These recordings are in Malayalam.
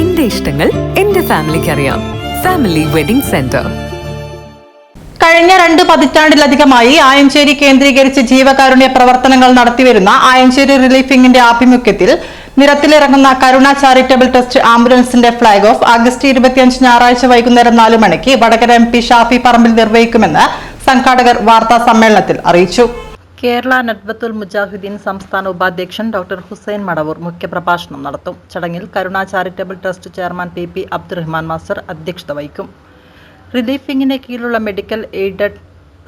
എന്റെ ഇഷ്ടങ്ങൾ എന്റെ ഫാമിലിക്ക് അറിയാം ഫാമിലി വെഡിംഗ് സെന്റർ കഴിഞ്ഞ രണ്ട് പതിറ്റാണ്ടിലധികമായി ആയഞ്ചേരി കേന്ദ്രീകരിച്ച് ജീവകാരുണ്യ പ്രവർത്തനങ്ങൾ നടത്തിവരുന്ന ആയഞ്ചേരി റിലീഫിംഗിന്റെ ആഭിമുഖ്യത്തിൽ നിരത്തിലിറങ്ങുന്ന കരുണ ചാരിറ്റബിൾ ട്രസ്റ്റ് ആംബുലൻസിന്റെ ഫ്ളാഗ് ഓഫ് ആഗസ്റ്റ് ഇരുപത്തിയഞ്ച് ഞായറാഴ്ച വൈകുന്നേരം നാല് മണിക്ക് വടകര എം പി ഷാഫി പറമ്പിൽ നിർവഹിക്കുമെന്ന് സംഘാടകർ വാർത്താ സമ്മേളനത്തിൽ അറിയിച്ചു. കേരള നദ്ബത്തുൽ മുജാഹിദ്ദീൻ സംസ്ഥാന ഉപാധ്യക്ഷൻ ഡോക്ടർ ഹുസൈൻ മടവൂർ മുഖ്യപ്രഭാഷണം നടത്തും. ചടങ്ങിൽ Karuna charitable trust chairman P P Abdurahman master അധ്യക്ഷത വഹിക്കും. റിലീഫ് വിങ്ങിന് കീഴിലുള്ള മെഡിക്കൽ എയ്ഡഡ്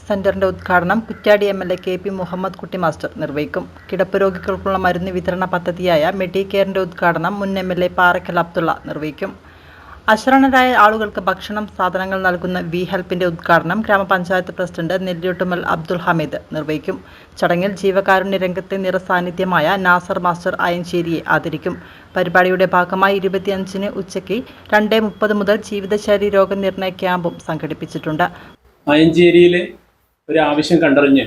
സെന്ററിന്റെ ഉദ്ഘാടനം Kuttiady M L A K P Muhammad Kutty master നിർവഹിക്കും. കിടപ്പ് രോഗികൾക്കുള്ള മരുന്ന് വിതരണ പദ്ധതിയായ മെഡിക്കെയറിന്റെ ഉദ്ഘാടനം മുൻ M L A Parakkal Abdulla നിർവഹിക്കും. അശരണരായ ആളുകൾക്ക് ഭക്ഷണം സാധനങ്ങൾ നൽകുന്ന വി ഹെൽപ്പിന്റെ ഉദ്ഘാടനം ഗ്രാമപഞ്ചായത്ത് പ്രസിഡന്റ് നെല്ലിയോട്ടുമൽ അബ്ദുൽ ഹമീദ് നിർവഹിക്കും. ചടങ്ങിൽ ജീവകാരുണ്യ രംഗത്തെ നിറസാന്നിധ്യമായ നാസർ മാസ്റ്റർ അയഞ്ചേരിയെ ആദരിക്കും. പരിപാടിയുടെ ഭാഗമായി ഇരുപത്തിയഞ്ചിന് ഉച്ചയ്ക്ക് രണ്ട് മുപ്പത് മുതൽ ജീവിതശൈലി രോഗനിർണയ ക്യാമ്പും സംഘടിപ്പിച്ചിട്ടുണ്ട്. അയഞ്ചേരിയിലെ ഒരു ആവശ്യം കണ്ടറിഞ്ഞ്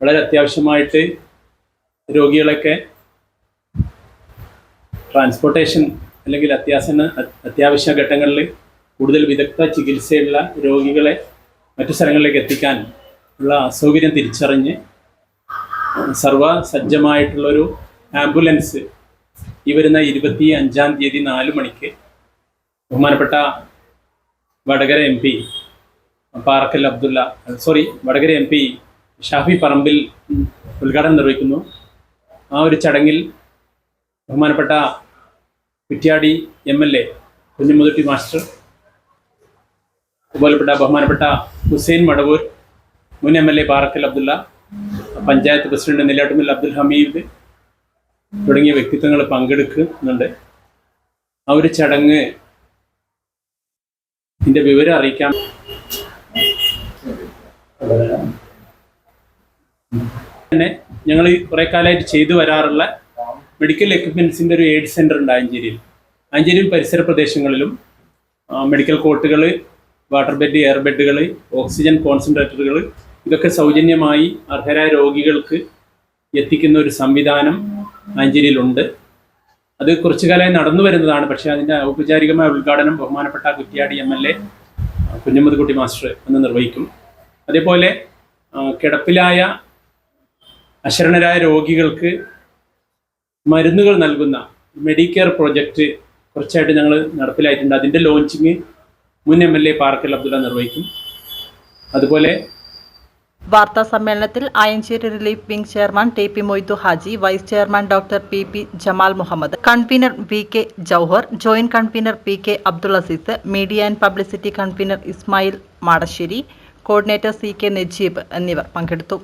വളരെ അത്യാവശ്യമായിട്ട് രോഗികളൊക്കെ ട്രാൻസ്പോർട്ടേഷൻ അല്ലെങ്കിൽ അത്യാസന അത്യാവശ്യ ഘട്ടങ്ങളിൽ കൂടുതൽ വിദഗ്ധ ചികിത്സയുള്ള രോഗികളെ മറ്റു സ്ഥലങ്ങളിലേക്ക് എത്തിക്കാൻ ഉള്ള അസൗകര്യം തിരിച്ചറിഞ്ഞ് സർവസജ്ജമായിട്ടുള്ളൊരു ആംബുലൻസ് ഈ വരുന്ന ഇരുപത്തി അഞ്ചാം തീയതി നാല് മണിക്ക് ബഹുമാനപ്പെട്ട Vadakara M P Parakkal Abdulla sorry Vadakara M P Shafi Parambil ഉദ്ഘാടനം നിർവഹിക്കുന്നു. ആ ഒരു ചടങ്ങിൽ ബഹുമാനപ്പെട്ട Kuttiady M L A Kunjumuthutty master അതുപോലെപ്പെട്ട ബഹുമാനപ്പെട്ട ഹുസൈൻ മടവൂർ മുൻ M L A Parakkal Abdulla panchayat president Nellattumil Abdul Hameed തുടങ്ങിയ വ്യക്തിത്വങ്ങൾ പങ്കെടുക്കുന്നുണ്ട്. ആ ഒരു ചടങ്ങ് ഇതിന്റെ വിവരം അറിയിക്കാം. തന്നെ ഞങ്ങൾ കുറെ കാലമായിട്ട് ചെയ്തു വരാറുള്ള മെഡിക്കൽ എക്യുപ്മെൻസിന്റെ ഒരു എയ്ഡ് സെന്റർ ഉണ്ട് ആഞ്ചേരിയിൽ. ആഞ്ചേരിയിൽ പരിസര പ്രദേശങ്ങളിലും മെഡിക്കൽ കോട്ടുകൾ വാട്ടർ ബെഡ് എയർ ബെഡുകൾ ഓക്സിജൻ കോൺസെൻട്രേറ്ററുകൾ ഇതൊക്കെ സൗജന്യമായി അർഹരായ രോഗികൾക്ക് എത്തിക്കുന്ന ഒരു സംവിധാനം ആഞ്ചേരിയിലുണ്ട്. അത് കുറച്ചു കാലമായി നടന്നു വരുന്നതാണ്. പക്ഷേ അതിന്റെ ഔപചാരികമായ ഉദ്ഘാടനം ബഹുമാനപ്പെട്ട Kuttiady M L A Kunhammadkutty master എന്ന് നിർവഹിക്കും. അതേപോലെ കിടപ്പിലായ അശരണരായ രോഗികൾക്ക് മരുന്നുകൾ നൽകുന്ന മെഡിക്കെയർ പ്രോജക്റ്റ് കുറച്ചായിട്ട് ഞങ്ങൾ നടപ്പിലായിട്ടുണ്ട്. അതിന്റെ ലോഞ്ചിങ് മുൻ M L A Parakkal Abdulla നിർവഹിക്കും. അതുപോലെ വാർത്താ സമ്മേളനത്തിൽ Ayancheri relief wing chairman T P Moidu Haji vice chairman doctor P P Jamal Muhammad convener V K Jouhar joint convener P K Abdul Azeez media and publicity convener Ismail Madasseri coordinator C K Najeeb എന്നിവർ പങ്കെടുത്തു.